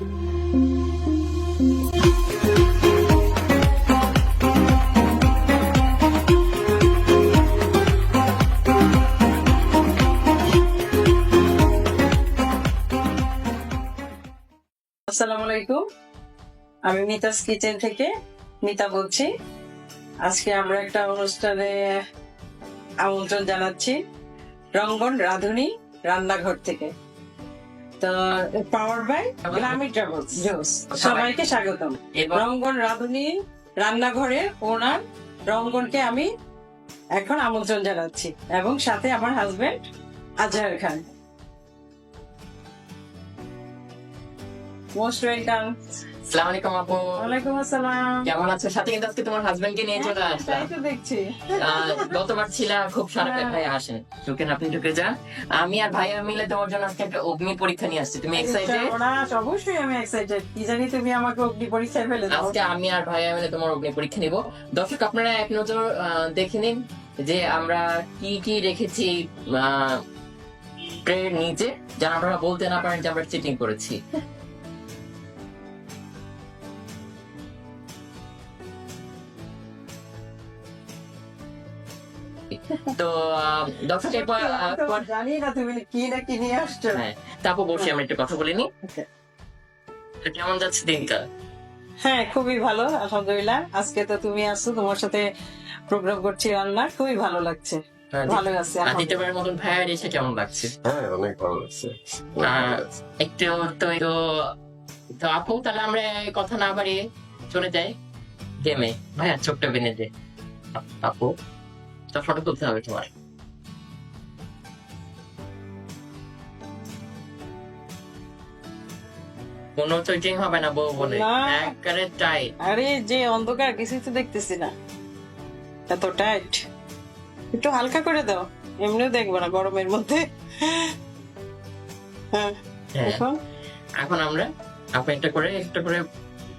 আসসালামু আলাইকুম। আমি মিতাস কিচেন থেকে মিতা বলছি। আজকে আমরা একটা অনুষ্ঠানে আমন্ত্রণ জানাচ্ছি রঙ্গন রাধুনী রান্নাঘর থেকে। তো পাওয়ার বাই গ্রামি ট্রাভেলস জোস সবাইকে স্বাগতম। রঙ্গন রাধুনী রান্নাঘরে ওনার। রঙ্গনকে আমি এখন আমন্ত্রণ জানাচ্ছি এবং সাথে আমার husband Azhar Khan. Most welcome আলাইকুম আপু। ওয়ালাইকুম আসসালাম। কেমন আছো? সাথে কিন্তু আজকে তোমার হাজবেন্ড কে নিয়ে চলে আসলাম। তো দেখছি। গতবার ছিল খুব সারা ভাই আসেন। ঢুকেন আপনি ঢুকে যান। আমি আর ভাইয়া মিলে তোমার জন্য আজকে একটা অগ্নি পরীক্ষা নিয়ে আসছি। তুমি এক্সাইটেড ওরা অবশ্যই আমি এক্সাইটেড কি জানি তুমি আমাকে অগ্নি পরীক্ষায় ফেলে দাও। আজকে আমি আর ভাইয়া মিলে তোমার অগ্নি পরীক্ষা নিব। দর্শক আপনারা এক নজর দেখে নিন যে আমরা কি কি রেখেছি ট্রের নিচে। যেন আপনারা বলতে না পারেন যে আমরা চিটিং করেছি। তো আমি তো পর- জানি না তুমি কি না কি নিয়ে আসছো। হ্যাঁ তারপর বসে আমরা একটু কথা বলে নি কেমন যাচ্ছে দিনকাল? হ্যাঁ খুবই ভালো আলহামদুলিল্লাহ। আজকে তো তুমি আসছো তোমার সাথে প্রোগ্রাম করছি রান্না খুবই ভালো লাগছে। ভালো আছে আর মতন ভাইয়ার এসে কেমন লাগছে? হ্যাঁ অনেক ভালো লাগছে। একটু তো তো তো আপু তাহলে আমরা কথা না বাড়িয়ে চলে যাই। গেমে ভাইয়া চোখটা বেঁধে দে। আপ- আপু ফটো তুলতে হবে তোমার কোনো চৈটিং হবে না বউ বলে। না। একবারে টাই আরে যে অন্ধকার কিছুই তো দেখতেছি না। এত টাইট একটু হালকা করে দাও। এমনিও দেখব না গরমের মধ্যে। হ্যাঁ হ্যাঁ। এখন? এখন আমরা আপনি একটা করে একটা করে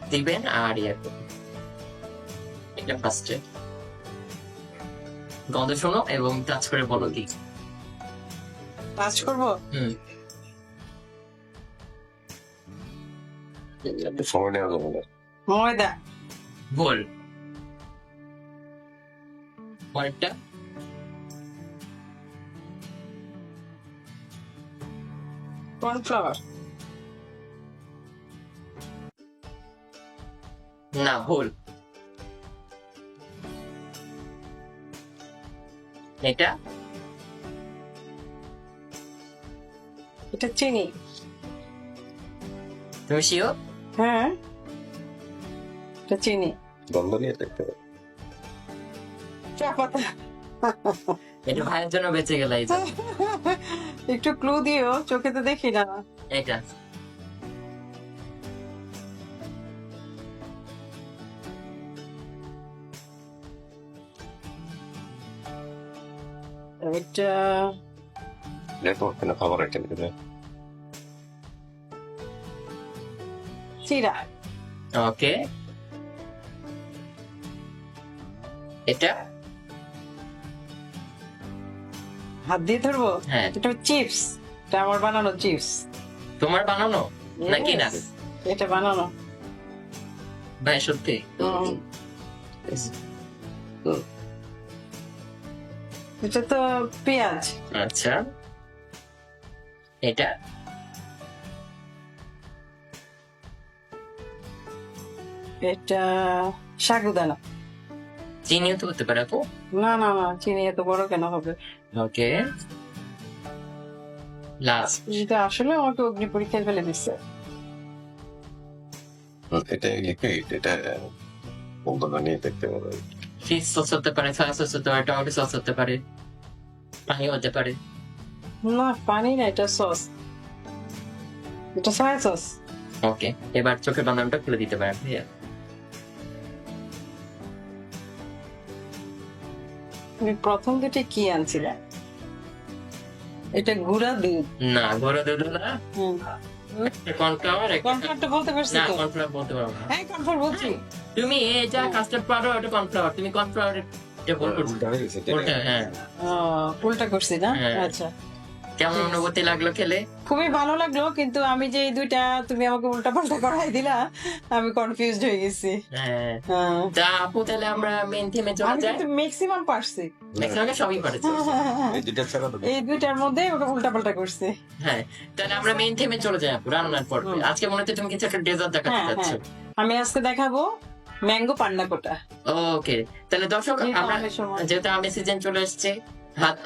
দিবেন আর ইয়ে। এটা ফার্স্টে গন্ধ শোনো এবং টাচ করে বলো কি। টাচ করব? হুম। সময় নেওয়া যাবে না। ময়দা গোল পরেরটা? কর্নফ্লাওয়ার। না ভুল এটা? এটা চিনি। তুমি শিওর হ্যাঁ। এটা চিনি। গন্ধ নিয়ে দেখতে চা পাতা এটা ভাইয়ের জন্য বেঁচে গেল এই যে। একটু ক্লু দিও চোখে তো দেখি না। এটা। এটা নেটওয়ার্ক কেন খাবার আইটেম করে চিরা ওকে এটা? হাত দিয়ে ধরবো? হ্যাঁ। এটা চিপস। এটা আমার বানানো চিপস। তোমার বানানো? নাকি না? এটা বানানো। ভাই সত্যি? হুম। এটা তো পেঁয়াজ। আচ্ছা। এটা? এটা সাগুদানা চিনিও তো হতে পারে আপু। না না না চিনি এত বড় কেন হবে? ওকে। লাস্ট এটা আসলে আমাকে অগ্নি পরীক্ষায় ফেলে দিচ্ছে এটা লিকুইড এটা বন্ধ না নিয়ে দেখতে হবে। ফিশ সস হতে পারে সয়া সস হতে পারে টমেটো সস হতে পারে পানি হতে পারে। না পানি না এটা সস। এটা সয়া সস। ওকে এবার চোখের বাদামটা খুলে দিতে পারেন ভাইয়া। তুমি প্রথম দুটি কি আনছিলে? এটা গুড়া দুধ। না ঘরে দুধ না কর্নফ্লাওয়ার বলতে পারছি না কর্নফ্লাওয়ার বলতে পারব না। হ্যাঁ বলছি। তুমি এই যা কাস্টার্ড পাউডার ওটা কর্নফ্লাওয়ার তুমি কর্নফ্লাওয়ার এটা বল করছ। উল্টা হয়ে ওটা হ্যাঁ। উল্টা করছি না? হ্যাঁ। আচ্ছা। কেমন অনুভূতি লাগল খেলে? খুবই ভালো লাগল কিন্তু আমি যে এই দুইটা তুমি আমাকে উল্টা পাল্টা করাই দিলা আমি কনফিউজড হয়ে গেছি। হ্যাঁ। হ্যাঁ। তা আপু তাহলে আমরা মেন থিমে চলে আমি যাই। কিন্তু ম্যাক্সিমাম পারছি। ম্যাক্সিমাম সবই পারেছে। এই দুইটা ছাড়া এই দুইটার মধ্যে ওটা উল্টা পাল্টা করছে। হ্যাঁ। তাহলে আমরা মেন থিমে চলে যাই আপু রান্নার পর আজকে মনে হচ্ছে তুমি কিছু একটা ডেজার্ট দেখাতে হ্যাঁ, আমি আজকে দেখাবো ম্যাঙ্গো পান্না কোটা। ওকে তাহলে দর্শক আমরা যেহেতু আমি সিজন চলে এসছে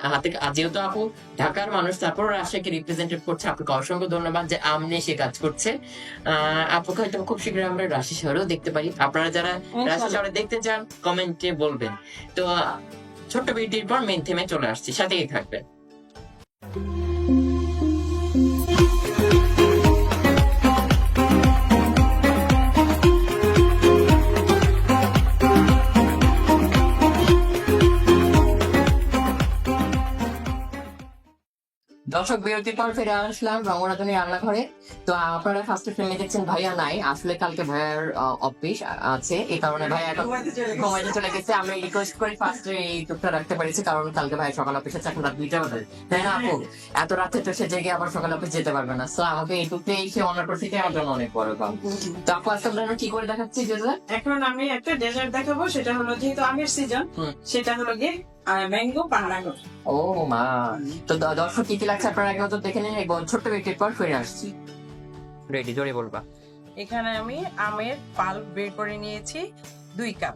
হাতে যেহেতু আপু ঢাকার মানুষ তারপর রাজশাহীকে রিপ্রেজেন্টেট করছে আপুকে অসংখ্য ধন্যবাদ যে আম নিয়ে সে কাজ করছে। আহ, আপুকে হয়তো খুব শীঘ্রই আমরা রাশি শহরেও দেখতে পারি। আপনারা যারা রাশি শহরে দেখতে চান কমেন্টে বলবেন। তো ছোট্ট বিটির পর মেন থেমে চলে আসছি। সাথেই থাকবেন। দর্শক বিরতির পর ফিরে আসলাম রঙ্গনাথনী রান্নাঘরে। তো আপনারা ফার্স্ট ফিল্মে দেখছেন ভাইয়া নাই আসলে কালকে ভাইয়ার অফিস আছে। এই কারণে ভাইয়া এখন ঘুমাইতে চলে গেছে। আমি রিকোয়েস্ট করি ফার্স্টে এই টুকটা রাখতে পেরেছি কারণ কালকে ভাই সকাল অফিসে আছে এখন রাত দুইটা বাজে। তাই না আপু? এত রাতে তো সে জেগে আবার সকাল অফিস যেতে পারবে না। সো আমাকে এই টুকটা এসে অনার করতে আমার জন্য অনেক বড় কাম। তো আপু আজকে আমরা কি করে দেখাচ্ছি যে এখন আমি একটা ডেজার্ট দেখাবো সেটা হলো যেহেতু আমের সিজন। সেটা হলো গিয়ে ম্যাঙ্গো কোটা ও মা তো দর্শক কি কি লাগছে আপনারা এক নজর দেখে নিন এবং ছোট্ট পর ফিরে আসছি। রেডি জোরে বলবা। এখানে আমি আমের পাল্প বের করে নিয়েছি দুই কাপ।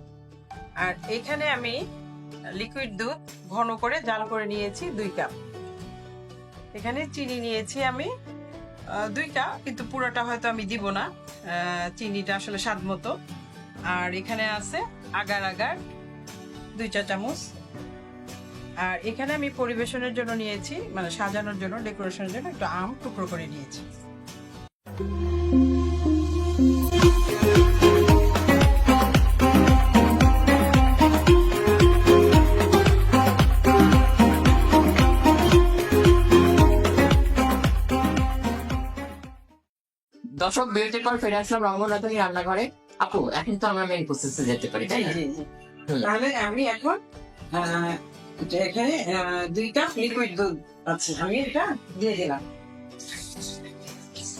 আর এখানে আমি লিকুইড দুধ ঘন করে জাল করে নিয়েছি দুই কাপ। এখানে চিনি নিয়েছি আমি দুই কাপ কিন্তু পুরোটা হয়তো আমি দিব না চিনিটা আসলে স্বাদ মতো। আর এখানে আছে আগার আগার দুই চা চামচ আর এখানে আমি পরিবেশনের জন্য নিয়েছি মানে সাজানোর জন্য ডেকোরেশনের জন্য একটু আম টুকরো করে নিয়েছি। দর্শক বিরতির পর ফিরে আসলাম রঙ্গনাথনী রান্নাঘরে। আপু এখন তো আমরা মেন প্রসেসে যেতে পারি তাই না। তাহলে আমি এখন এখানে দুই কাপ লিকুইড দুধ আছে। আমি এটা দিয়ে দিলাম।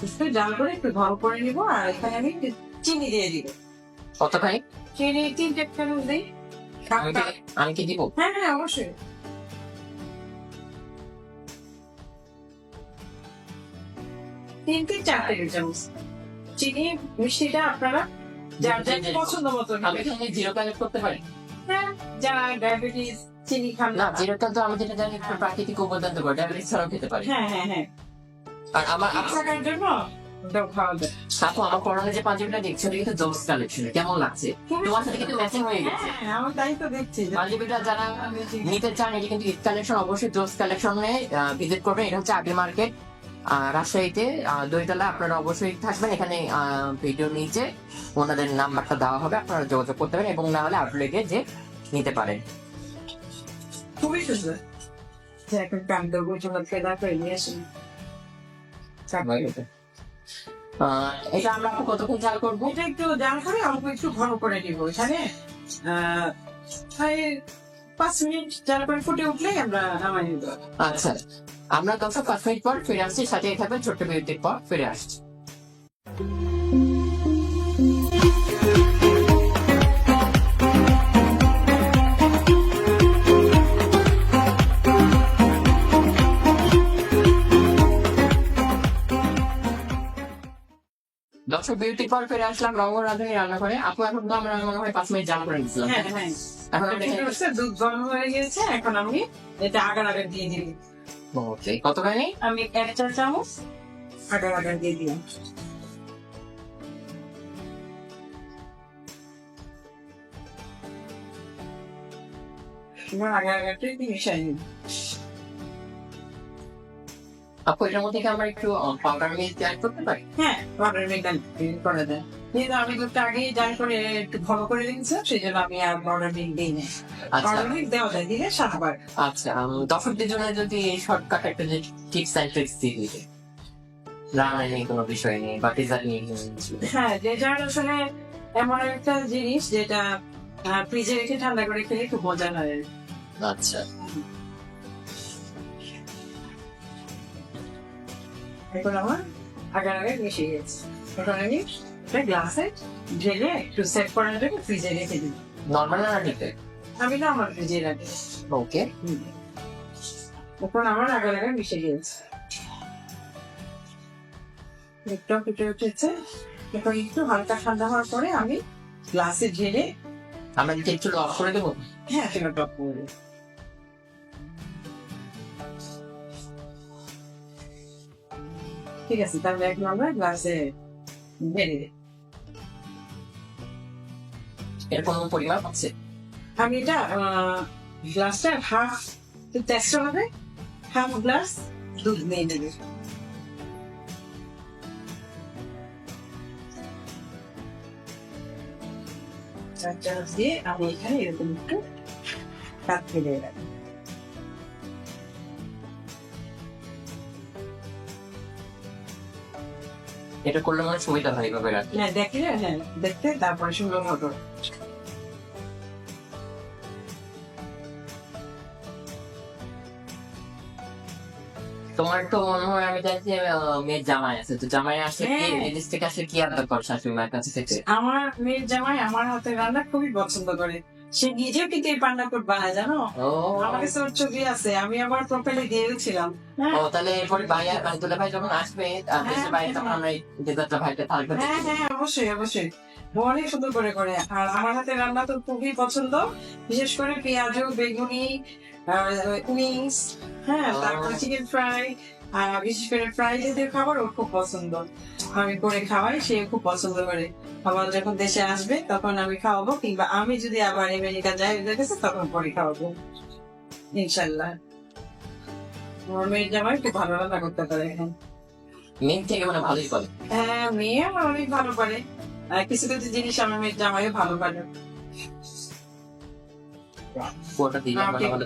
একটু জাল করে একটু ঘন করে নিব আর এখানে আমি চিনি দিয়ে দিব। কতখানি চিনি তিন টেপ চামচ দিই। আমি। কি- দিব? হ্যাঁ হ্যাঁ অবশ্যই। তিন থেকে চার টেবিল চামচ। চিনি মিষ্টিটা আপনারা যার যার। পছন্দ মতো আমি এখানে জিরো কানেক্ট করতে পারি? হ্যাঁ যারা ডায়াবেটিস চিনি খান না জিরোটা তো আমি যেটা জানি একটু প্রাকৃতিক উপাদান তো ডায়াবেটিস ছাড়াও খেতে পারি। হ্যাঁ হ্যাঁ হ্যাঁ। আর আমার থাকার জন্য ওটাও খাওয়া যায়। আপু আমার পরনে যে পাঞ্জাবিটা দেখছি ওটা কিন্তু জবস কালেকশন কেমন লাগছে? তোমার সাথে কিন্তু ম্যাচিং হয়ে গেছে। তাই তো দেখছি পাঞ্জাবিটা যারা নিতে চান এটা কিন্তু ঈদ কালেকশন অবশ্যই জোস কালেকশনে ভিজিট করবেন এটা হচ্ছে আগে মার্কেট রাজশাহীতে। দইতলা আপনারা অবশ্যই থাকবেন এখানে ভিডিও নিচে। ওনাদের নাম্বারটা দেওয়া হবে আপনারা যোগাযোগ করতে পারেন এবং না হলে আউটলেটে যে নিতে পারেন। খুবই সুন্দর। এখন করে নিয়ে এটা আমরা কতক্ষণ করব? এটা একটু জাল করে অল্প একটু ঘন করে নিব। এখানে আহ, পাঁচ মিনিট জাল করে ফুটে উঠলেই আমরা নামাই নিব। আচ্ছা। আমরা পাঁচ মিনিট পর ফিরে আসছি সাথে থাকবেন ছোট্ট বিরতির পর ফিরে আসছি। দর্শক বিরতির পর ফিরে আসলাম রঙ্গ রাঁধুনি রান্না করে। আপু এখন তো আমরা মনে হয় পাঁচ মিনিট জাল করে দিচ্ছিলাম হ্যাঁ হ্যাঁ। এখন দুধ গরম হয়ে গেছে এখন আমি এটা আগার আগার দিয়ে দিই। ওকে কতখানি? আমি এক চা চামচ আগার আগার দিয়ে দিলাম আগার আগারটা মিশাই নিই। আপু এটার মধ্যে কি আমরা একটু পাউডার মিল্ক অ্যাড করতে পারি? হ্যাঁ। পাউডার মিল্ক করে দেয় কিন্তু আমি দুধটা আগেই জাল করে একটু ঘন করে দিয়েছিলাম সেই জন্য আমি আর পাউডার মিল্ক দিই না পাউডার মিল্ক দেওয়া যায় দিলে সাতবার। আচ্ছা দর্শকদের জন্য যদি শর্টকাট একটা যে টিপস অ্যান্ড ট্রিক্স দিয়ে দিতে রান্না নিয়ে কোনো বিষয় নেই বা ডিজাইন নিয়ে। হ্যাঁ ডেজার্ট আসলে এমন একটা জিনিস যেটা ফ্রিজে রেখে ঠান্ডা করে খেলে খুব মজা হয়। আচ্ছা। এখন আমার আগার আগে মিশিয়ে গেছে। এখন আমি একটা গ্লাসে ঢেলে একটু সেট করার জন্য ফ্রিজে রেখে দিই। নর্মাল না আমি না আমার ফ্রিজে রাখি ওকে এখন আমার আগার আগে মিশে গিয়েছে একটু ফুটে উঠেছে। এখন একটু হালকা ঠান্ডা হওয়ার পরে আমি গ্লাসে ঢেলে আমরা কি একটু অফ করে দেবো? হ্যাঁ সেটা টপ করে ঠিক আছে তাহলে এখন আমরা গ্লাসে ঢেলে দিই এর কোনো পরিমাপ আছে আমি এটা গ্লাসটা হাফ টেস্ট হবে হাফ গ্লাস দুধ নিয়ে নেবে চার চামচ দিয়ে আমি এখানে এরকম একটু কাত ফেলে রাখি এটা করলে মনে সুবিধা হয় এইভাবে রাখতে হ্যাঁ দেখলে হ্যাঁ দেখতে তারপরে সুন্দর মতো। তোমার তো মনে হয় আমি যে মেয়ের জামাই আছে। তো জামাই আসলে কি। থেকে আসলে কি আদর কর শাশুড়ি মায়ের কাছে আমার মেয়ের জামাই আমার হাতে রান্না খুবই পছন্দ করে। সে নিজেও কিন্তু এই পান্না কোট বানায় জানো? ও। আমার কাছে ওর ছবি আছে আমি আমার প্রোফাইলে দিয়েছিলাম ও তাহলে এরপরে ভাই আর দুলা ভাই যখন আসবে দেশের বাইরে তখন আমরা দেদারটা ভাইটা থাকবে হ্যাঁ হ্যাঁ অবশ্যই অবশ্যই। অনেক সুন্দর করে করে। আর আমার হাতে রান্না তো খুবই পছন্দ। বিশেষ করে পেঁয়াজু বেগুনি উইংস হ্যাঁ। তারপর চিকেন ফ্রাই আর বিশেষ করে ফ্রাই জাতীয় খাবার ওর খুব পছন্দ। আমি করে খাওয়াই সে খুব পছন্দ করে। আবার যখন দেশে আসবে তখন আমি খাওয়াবো কিংবা আমি যদি আবার আমেরিকা যাই ওদের কাছে তখন পরে খাওয়াবো। ইনশাল্লাহ আমার মেয়ের জামাই খুব ভালো রান্না করতে পারে এখন। মেয়ে থেকে মানে ভালোই করে। হ্যাঁ মেয়ে আমার অনেক ভালো পারে কিছু কিছু জিনিস আমার মেয়ের জামাইও ভালো পারে কুয়াটা দিয়ে Okay. ভালো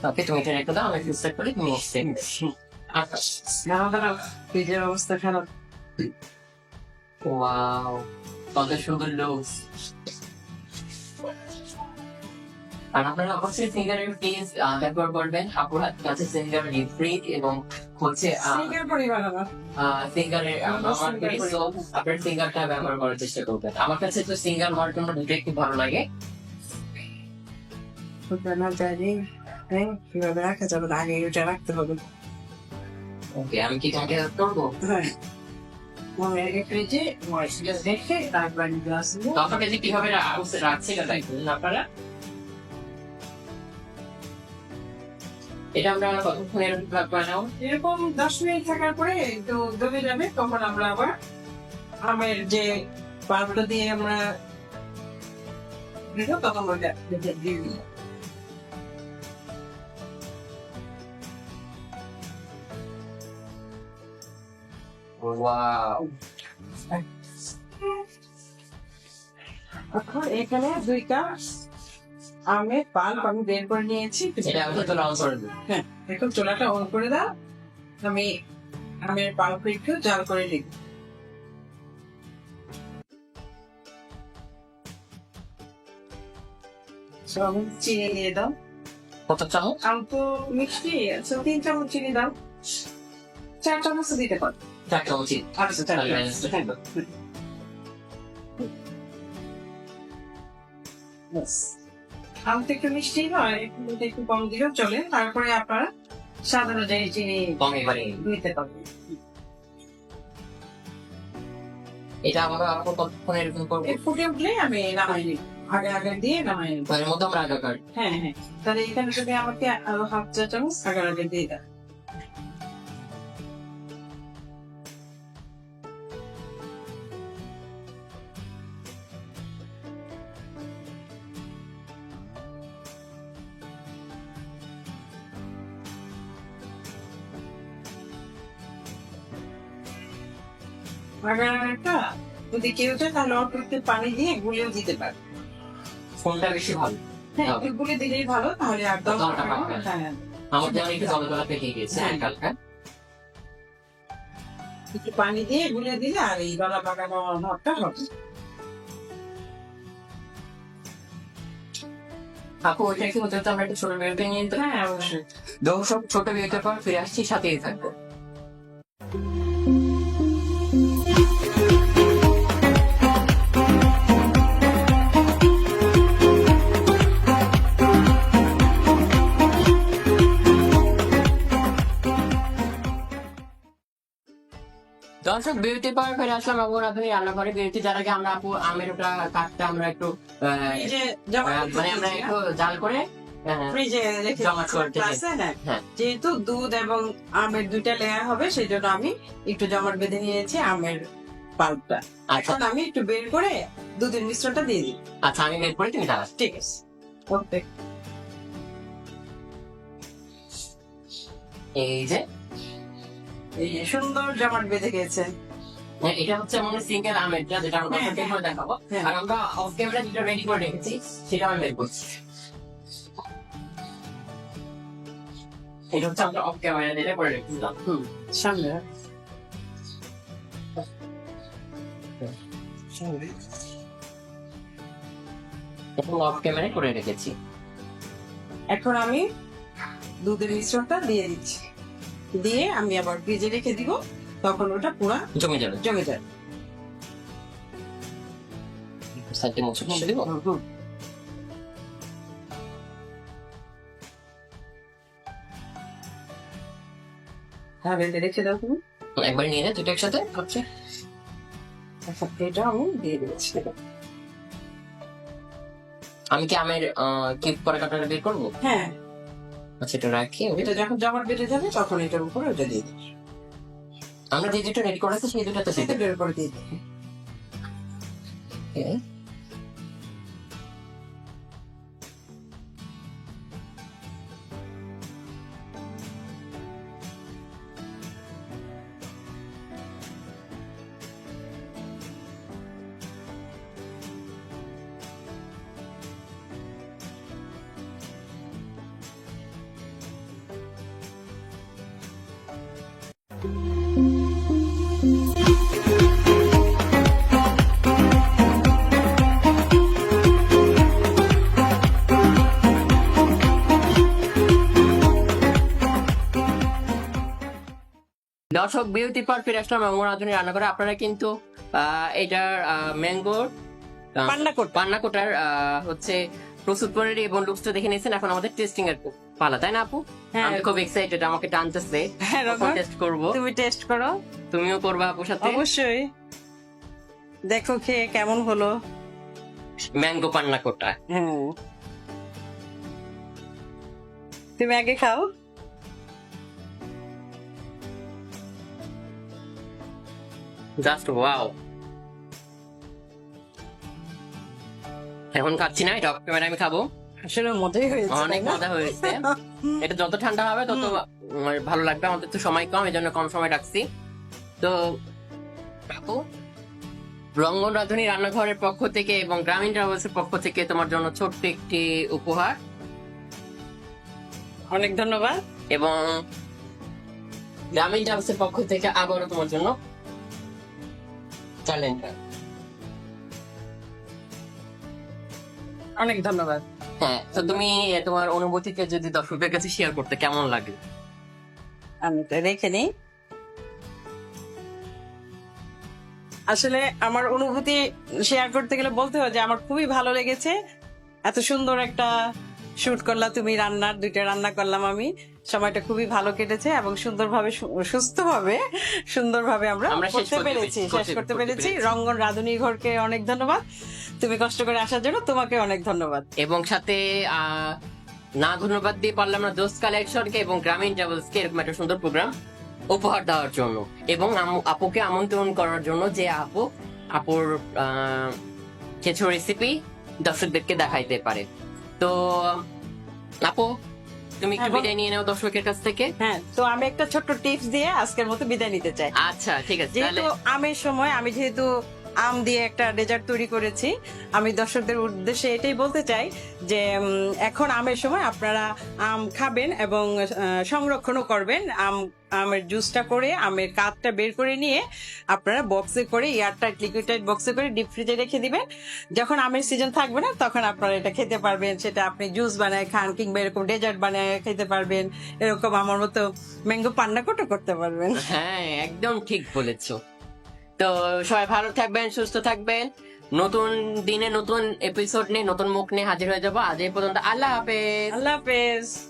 তুমি এটা রেখে দাও আমি ফ্রিজটা করে তুমি এসে দাঁড়াও দাঁড়াও ফ্রিজের অবস্থা খারাপ ওয়াও কত সুন্দর লোক আর আপনারা অবশ্যই সিঙ্গারের প্লিজ ব্যবহার করবেন। আপনার কাছে সিঙ্গার লিফ্রিট এবং হচ্ছে সিঙ্গেল পরিবার আমার সিঙ্গারের আপনার সিঙ্গারটা ব্যবহার করার চেষ্টা করবেন। আমার কাছে তো সিঙ্গার হওয়ার জন্য দুটোই খুব ভালো লাগে। হ্যাঁ কীভাবে রাখা যাবে না, আগে এটা রাখতে হবে। ওকে আমি কি তোমাকে হেল্প করব? হ্যাঁ। আগে ফ্রিজে ময়সটা দেখে তারপর তখন যে কীভাবে রা- এটা তাই আপনারা এটা আমরা কতক্ষণ এরকম বানাও এরকম দশ মিনিট থাকার পরে একটু দমে যাবে তখন আমরা আবার আমের যে পাল্পটা দিয়ে আমরা দিল তখন দিয়ে দিই। ওয়াও এখন এখানে দুই কাপ আমের পাল্প আমি বের করে নিয়েছি। এটা আমি তো লং করে দেবো হ্যাঁ এখন চুলাটা অন করে দাও। আমি আমের পাল্প একটু জাল করে নিই চিনি দিয়ে দাও। কত চামচ? অল্প মিষ্টি আচ্ছা তিন চামচ চিনি দাও। চার চামচ দিতে পারো। Yes. আমটা একটু মিষ্টি হয় একটু কম দিলেও চলে। তারপরে আপনারা সাধারণ অনুযায়ী চিনি কম এবারে দিতে পারবেন। এটা আমরা আপু কতক্ষণ এরকম করব? ফুটে উঠলে আমি নামাই নিই আগে আগে দিয়ে নামাই নিই মধ্যে আমরা আগে হ্যাঁ হ্যাঁ। তাহলে এখানে যদি আমাকে আরও হাফ চা চামচ আগে আগে দিয়ে দেয় যদি কেউ চায় তাহলে অল্প একটু পানি দিয়ে গুলিও দিতে পারে। বেশি ভালো। হ্যাঁ। একটু গুলে দিলেই ভালো তাহলে আর হয়। আমার যেমন একটু পেকে গেছে হ্যাঁ। হালকা। একটু পানি দিয়ে গুলে দিলে আর এই গলা পাকানো নটটা হবে। আপু ওইটা কি হতে হতে আমরা একটা ছোট বিরতি নিয়ে হ্যাঁ অবশ্যই। দর্শক ছোট বিরতির পর ফিরে আসছি সাথেই থাকব। দর্শক বিরতির পর ফিরে আসলাম আপু রাধুনি রান্নাঘরে বিরতি যার আগে আমরা আপু আমের ওটা কাঠটা আমরা একটু মানে আমরা একটু জাল করে না হ্যাঁ। যেহেতু দুধ এবং আমের দুইটা লেয়ার হবে সেই জন্য আমি একটু জমাট বেঁধে নিয়েছি আমের পাল্পটা। আচ্ছা। এখন আমি একটু বের করে দুধের মিশ্রণটা দিয়ে দিই। আচ্ছা আমি বের করে তুমি দাঁড়া ঠিক আছে। ওকে এই যে সুন্দর জমাট বেঁধে গেছে। হ্যাঁ, এটা হচ্ছে সিঙ্গেল আমেরটা যেটা আমরা হ্যাঁ, করে দেখাবো। হ্যাঁ। আর আমরা অফ ক্যামেরা যেটা রেডি করে রেখেছি সেটা আমি বের করছি। এটা হচ্ছে আমরা অফ ক্যামেরা যেটা করে রেখেছিলাম। সামনে। এখন অফ ক্যামেরা করে রেখেছি। এখন আমি দুধের মিশ্রণটা দিয়ে দিচ্ছি। দিয়ে আমি আবার ফ্রিজে রেখে দিব তখন ওটা পুরো জমে যাবে। জমে সাইডে দিব? হুম। হ্যাঁ দাও তুমি। একবার নিয়ে নে দুটো একসাথে। আচ্ছা। আচ্ছা এটা আমি দিয়ে দিচ্ছি আমি কি আমের কিপ করে কাটাটা বের করব? হ্যাঁ। আচ্ছা এটা রাখি এটা যখন জমাট বেঁধে যাবে তখন এটার উপরে ওটা দিয়ে দিচ্ছি আমরা যে দুটো রেডি করেছি সেই দুটো সেটা বের করে দিয়ে দিচ্ছি দর্শক বিরতির পর ফিরে আসলাম আমার রাঁধুনি রান্না করে আপনারা কিন্তু আহ, এটার ম্যাঙ্গোর পান্না করতে পান্না কোটার হচ্ছে প্রস্তুত করে এবং লুকসটা দেখে নিয়েছেন। এখন আমাদের টেস্টিং এর পালা তাই না আপু? হ্যাঁ। আমি খুব এক্সাইটেড আমাকে টানতেছে। হ্যাঁ টেস্ট করব। তুমি টেস্ট করো। তুমিও করবা আপুর সাথে? অবশ্যই। দেখো খেয়ে কেমন হলো। Mango panna cotta. হ্যাঁ। তুমি আগে খাও। জাস্ট ওয়াও এখন খাচ্ছি না এটা অফ আমি খাব। আসলে মজাই হয়েছে অনেক মজা হয়েছে। এটা যত ঠান্ডা হবে তত ভালো লাগবে। আমাদের তো সময় কম এই জন্য কম সময় রাখছি। তো আপু রঙ্গন রাধুনী রান্নাঘরের পক্ষ থেকে এবং গ্রামীণ ট্রাভেলসের পক্ষ থেকে তোমার জন্য ছোট্ট একটি উপহার। অনেক ধন্যবাদ। এবং গ্রামীণ ট্রাভেলসের পক্ষ থেকে আবারও তোমার জন্য ক্যালেন্ডার অনেক ধন্যবাদ। হ্যাঁ তো তুমি তোমার অনুভূতিকে যদি দর্শকদের কাছে শেয়ার করতে কেমন লাগে? আমি এটা রেখে নিই। আসলে আমার অনুভূতি শেয়ার করতে গেলে বলতে হয় যে আমার খুবই ভালো লেগেছে। এত সুন্দর একটা শুট করলাম তুমি রান্নার দুইটা রান্না করলাম আমি। সময়টা খুবই ভালো কেটেছে এবং সুন্দরভাবে সুস্থ ভাবে সুন্দরভাবে আমরা আমরা শেষ করতে পেরেছি শেষ করতে- পেরেছি। রঙ্গন রাধুনী ঘরকে অনেক ধন্যবাদ। তুমি কষ্ট করে আসার জন্য তোমাকে অনেক ধন্যবাদ। এবং সাথে না ধন্যবাদ দিয়ে পারলাম না দোস্ত কালেকশনকে এবং গ্রামীণ ট্রাভেলসকে এরকম একটা সুন্দর প্রোগ্রাম উপহার দেওয়ার জন্য। এবং আপুকে আমন্ত্রণ করার জন্য যে আপু আপুর আহ, কিছু রেসিপি দর্শকদেরকে দেখাইতে পারে। তো আপু তুমি একটু এবং- বিদায় নিয়ে নাও দর্শকের কাছ থেকে? হ্যাঁ তো আমি একটা ছোট্ট টিপস দিয়ে আজকের মতো বিদায় নিতে চাই। আচ্ছা ঠিক আছে যেহেতু আমের সময় আমি যেহেতু আম দিয়ে একটা ডেজার্ট তৈরি করেছি আমি দর্শকদের উদ্দেশ্যে এটাই বলতে চাই যে এখন আমের সময় আপনারা আম খাবেন এবং সংরক্ষণও করবেন আম আমের জুসটা করে আমের কাঠটা বের করে নিয়ে আপনারা বক্সে করে এয়ারটাইট লিকুইড বক্সে করে ডিপ ফ্রিজে রেখে দিবেন। যখন আমের সিজন থাকবে না তখন আপনারা এটা খেতে পারবেন। সেটা আপনি জুস বানায় খান কিংবা এরকম ডেজার্ট বানায় খেতে পারবেন। এরকম আমার মতো ম্যাঙ্গো পান্না কোটো করতে পারবেন। হ্যাঁ একদম ঠিক বলেছ। তো সবাই ভালো থাকবেন সুস্থ থাকবেন। নতুন দিনে নতুন এপিসোড নিয়ে নতুন মুখ নিয়ে হাজির হয়ে যাব। আজ এই পর্যন্ত আল্লাহ হাফেজ। আল্লাহ হাফেজ।